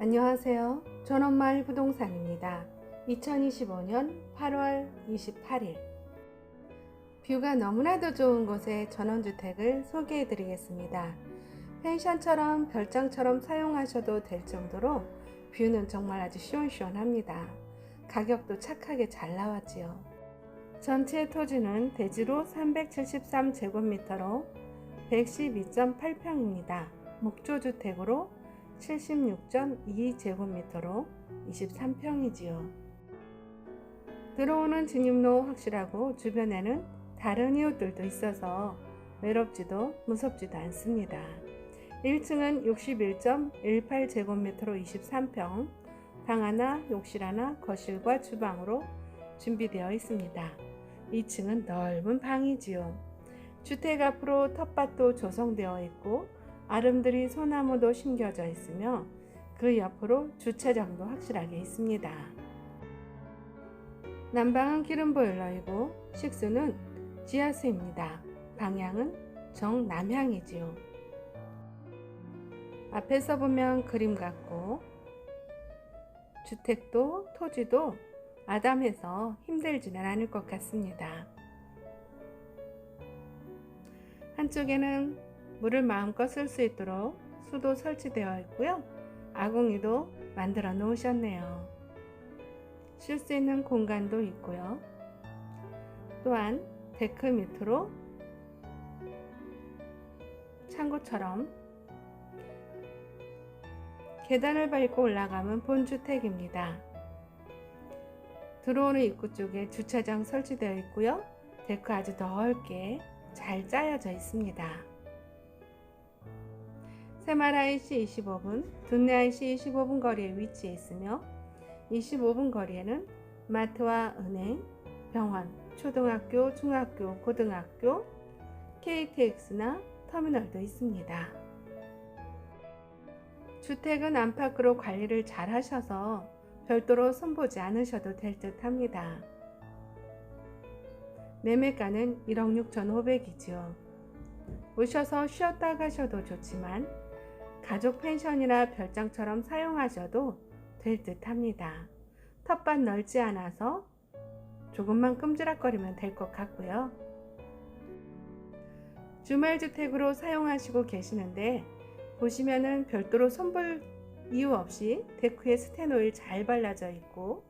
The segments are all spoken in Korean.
안녕하세요. 전원마을 부동산입니다. 2025년 8월 28일. 뷰가 너무나도 좋은 곳의 전원주택을 소개해 드리겠습니다. 펜션처럼 별장처럼 사용하셔도 될 정도로 뷰는 정말 아주 시원시원합니다. 가격도 착하게 잘 나왔지요. 전체 토지는 대지로 373제곱미터로 112.8평입니다. 목조주택으로 76.2제곱미터로 23평이지요. 들어오는 진입로 확실하고 주변에는 다른 이웃들도 있어서 외롭지도 무섭지도 않습니다. 1층은 61.18제곱미터로 23평, 방 하나, 욕실 하나, 거실과 주방으로 준비되어 있습니다. 2층은 넓은 방이지요. 주택 앞으로 텃밭도 조성되어 있고 아름드리 소나무도 심겨져 있으며 그 옆으로 주차장도 확실하게 있습니다. 난방은 기름 보일러이고 식수는 지하수입니다. 방향은 정남향이지요. 앞에서 보면 그림 같고 주택도 토지도 아담해서 힘들지는 않을 것 같습니다. 한쪽에는 물을 마음껏 쓸 수 있도록 수도 설치되어 있고요. 아궁이도 만들어 놓으셨네요. 쉴 수 있는 공간도 있고요. 또한 데크 밑으로 창고처럼 계단을 밟고 올라가면 본주택입니다. 들어오는 입구 쪽에 주차장 설치되어 있고요. 데크 아주 넓게 잘 짜여져 있습니다. IC 25분, 둔내 IC 25분 거리에 위치해 있으며 25분 거리에는 마트와 은행, 병원, 초등학교, 중학교, 고등학교, KTX나 터미널도 있습니다. 주택은 안팎으로 관리를 잘 하셔서 별도로 손보지 않으셔도 될 듯 합니다. 매매가는 1억 6,500이지요. 오셔서 쉬었다 가셔도 좋지만 가족 펜션이나 별장처럼 사용하셔도 될 듯 합니다. 텃밭 넓지 않아서 조금만 끔지락거리면 될 것 같고요. 주말주택으로 사용하시고 계시는데 보시면은 별도로 손볼 이유 없이 데크에 스테노일 잘 발라져 있고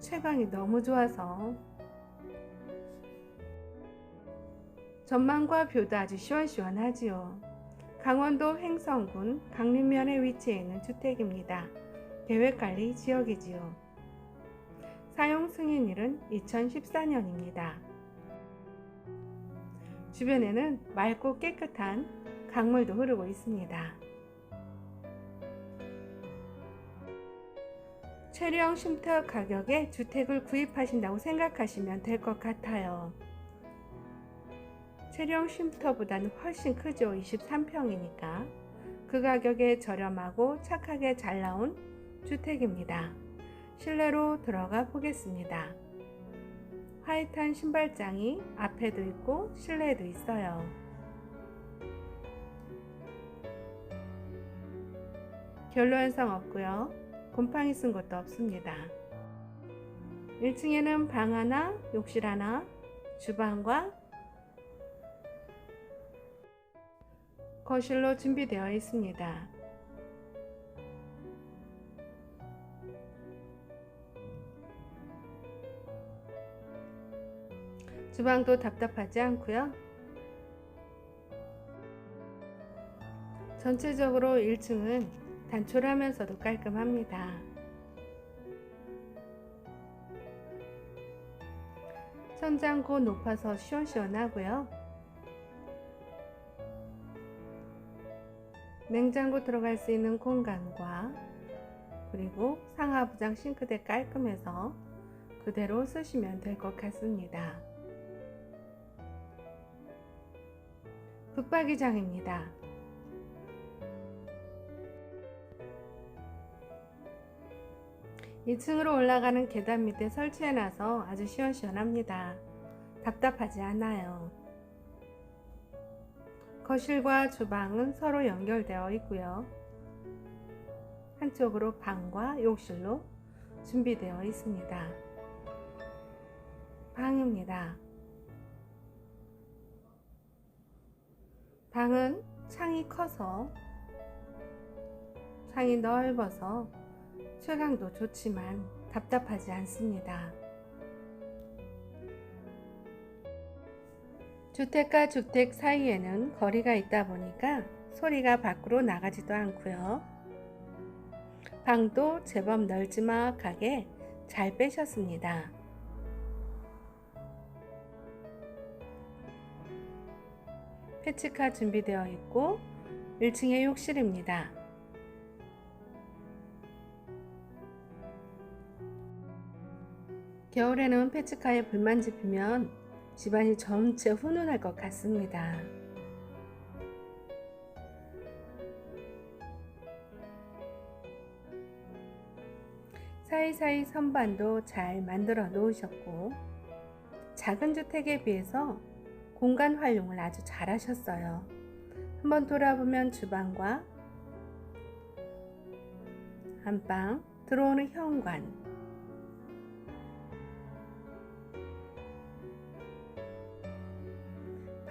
채광이 너무 좋아서 전망과 뷰도 아주 시원시원하지요. 강원도 횡성군 강림면에 위치해 있는 주택입니다. 계획관리 지역이지요. 사용 승인일은 2014년입니다. 주변에는 맑고 깨끗한 강물도 흐르고 있습니다. 최령 쉼터 가격에 주택을 구입하신다고 생각하시면 될 것 같아요. 체령 쉼터보다는 훨씬 크죠. 23평이니까. 그 가격에 저렴하고 착하게 잘 나온 주택입니다. 실내로 들어가 보겠습니다. 화이트한 신발장이 앞에도 있고 실내에도 있어요. 현상 없고요. 곰팡이 쓴 것도 없습니다. 1층에는 방 하나, 욕실 하나, 주방과 거실로 준비되어 있습니다. 주방도 답답하지 않고요. 전체적으로 1층은 단촐하면서도 깔끔합니다. 천장 고 높아서 시원시원하고요. 냉장고 들어갈 수 있는 공간과 그리고 상하부장 싱크대 깔끔해서 그대로 쓰시면 될 것 같습니다. 붙박이장입니다. (2층으로) 올라가는 계단 밑에 설치해놔서 아주 시원시원합니다. 답답하지 않아요. 거실과 주방은 서로 연결되어 있고요. 한쪽으로 방과 욕실로 준비되어 있습니다. 방입니다. 방은 창이 커서 창이 넓어서 최강도 좋지만 답답하지 않습니다. 주택과 주택 사이에는 거리가 있다 보니까 소리가 밖으로 나가지도 않고요. 방도 제법 널지막하게 잘 빼셨습니다. 패치카 준비되어 있고 1층의 욕실입니다. 겨울에는 패치카에 불만 지피면 집안이 전체 훈훈할 것 같습니다. 사이사이 선반도 잘 만들어 놓으셨고 작은 주택에 비해서 공간 활용을 아주 잘 하셨어요. 한번 돌아보면 주방과 안방, 들어오는 현관,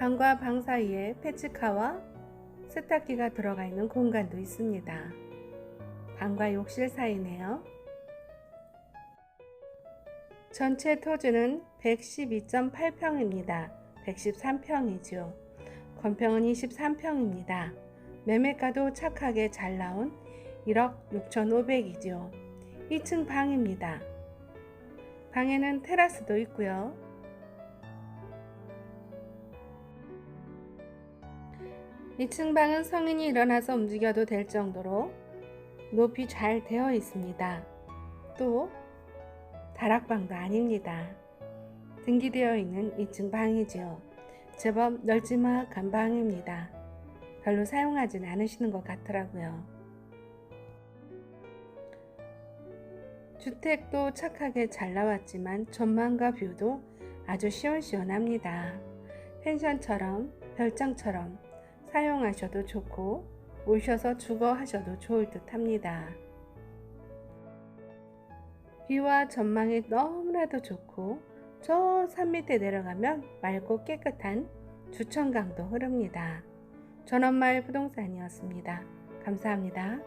방과 방 사이에 패치카와 세탁기가 들어가 있는 공간도 있습니다. 방과 욕실 사이네요. 전체 토지는 112.8평입니다. 113평이죠. 건평은 23평입니다. 매매가도 착하게 잘 나온 1억 6,500이죠. 2층 방입니다. 방에는 테라스도 있고요. 2층 방은 성인이 일어나서 움직여도 될 정도로 높이 잘 되어 있습니다. 또 다락방도 아닙니다. 등기되어 있는 2층 방이지요. 제법 널지막한 방입니다. 별로 사용하진 않으시는 것 같더라고요. 주택도 착하게 잘 나왔지만 전망과 뷰도 아주 시원시원합니다. 펜션처럼 별장처럼 사용하셔도 좋고 오셔서 주거 하셔도 좋을 듯 합니다. 뷰와 전망이 너무나도 좋고 저 산 밑에 내려가면 맑고 깨끗한 주천강도 흐릅니다. 전원마을 부동산이었습니다. 감사합니다.